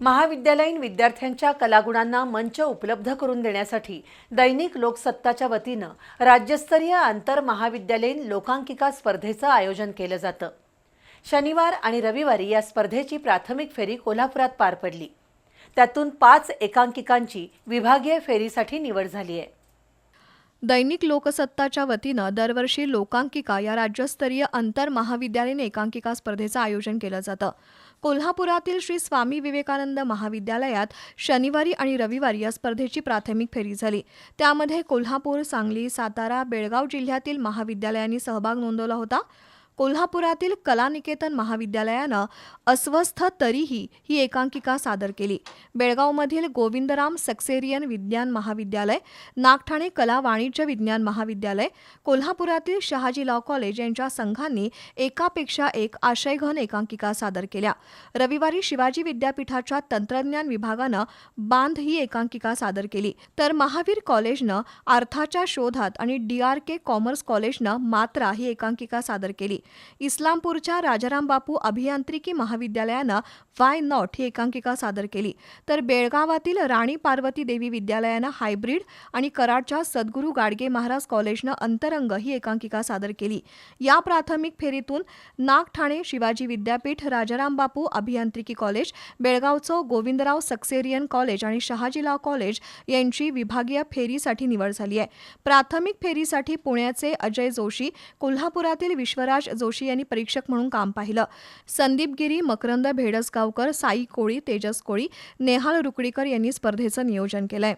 महाविद्यालयीन विद्यार्थ्यांच्या कलागुणांना मंच उपलब्ध करून देण्यासाठी दैनिक लोकसत्ताच्या वतीनं राज्यस्तरीय आंतर महाविद्यालयीन लोकांकिका स्पर्धेचं आयोजन केलं जातं. शनिवार आणि रविवारी या स्पर्धेची प्राथमिक फेरी कोल्हापुरात पार पडली. त्यातून पाच एकांकिकांची विभागीय फेरीसाठी निवड झाली आहे. दैनिक लोकसत्ताच्या वतीनं दरवर्षी लोकांकिका या राज्यस्तरीय आंतर महाविद्यालयीन एकांकिका स्पर्धेचं आयोजन केलं जातं. कोल्हापुरातील श्री स्वामी विवेकानंद महाविद्यालयात शनिवारी आणि रविवारी या स्पर्धेची प्राथमिक फेरी झाली. त्यामध्ये कोल्हापूर सांगली सातारा बेळगाव जिल्ह्यातील महाविद्यालयांनी सहभाग नोंदवला होता. कोल्हापुरातील कलानिकेतन महाविद्यालयानं अस्वस्थ तरीही ही एकांकिका सादर केली. बेळगावमधील गोविंदराम सक्सेरियन विज्ञान महाविद्यालय नागठाणे कला वाणिज्य विज्ञान महाविद्यालय कोल्हापुरातील शहाजी लॉ कॉलेज यांच्या संघांनी एकापेक्षा एक आशयघन एकांकिका सादर केल्या. रविवारी शिवाजी विद्यापीठाच्या तंत्रज्ञान विभागानं बांध ही एकांकिका सादर केली. तर महावीर कॉलेजनं अर्थाच्या शोधात आणि डी आर के कॉमर्स कॉलेजनं मात्रा ही एकांकिका सादर केली. इस्लामपूरच्या राजाराम बापू अभियांत्रिकी महाविद्यालयानं वाय नॉट ही एकांकिका सादर केली. तर बेळगावातील राणी पार्वती देवी विद्यालयानं हायब्रीड आणि कराडच्या सद्गुरू गाडगे महाराज कॉलेजनं अंतरंग ही एकांकिका सादर केली. या प्राथमिक फेरीतून नागठाणे शिवाजी विद्यापीठ राजाराम बापू अभियांत्रिकी कॉलेज बेळगावचं गोविंदराव सक्सेरियन कॉलेज आणि शहाजीराव कॉलेज यांची विभागीय फेरीसाठी निवड झाली आहे. प्राथमिक फेरीसाठी पुण्याचे अजय जोशी कोल्हापुरातील विश्वराज जोशी यांनी परीक्षक म्हणून काम पाहिलं. संदीप गिरी मकरंद भेडसगावकर साई कोळी तेजस कोळी नेहाल रुकडीकर यांनी स्पर्धेचं नियोजन केलंय.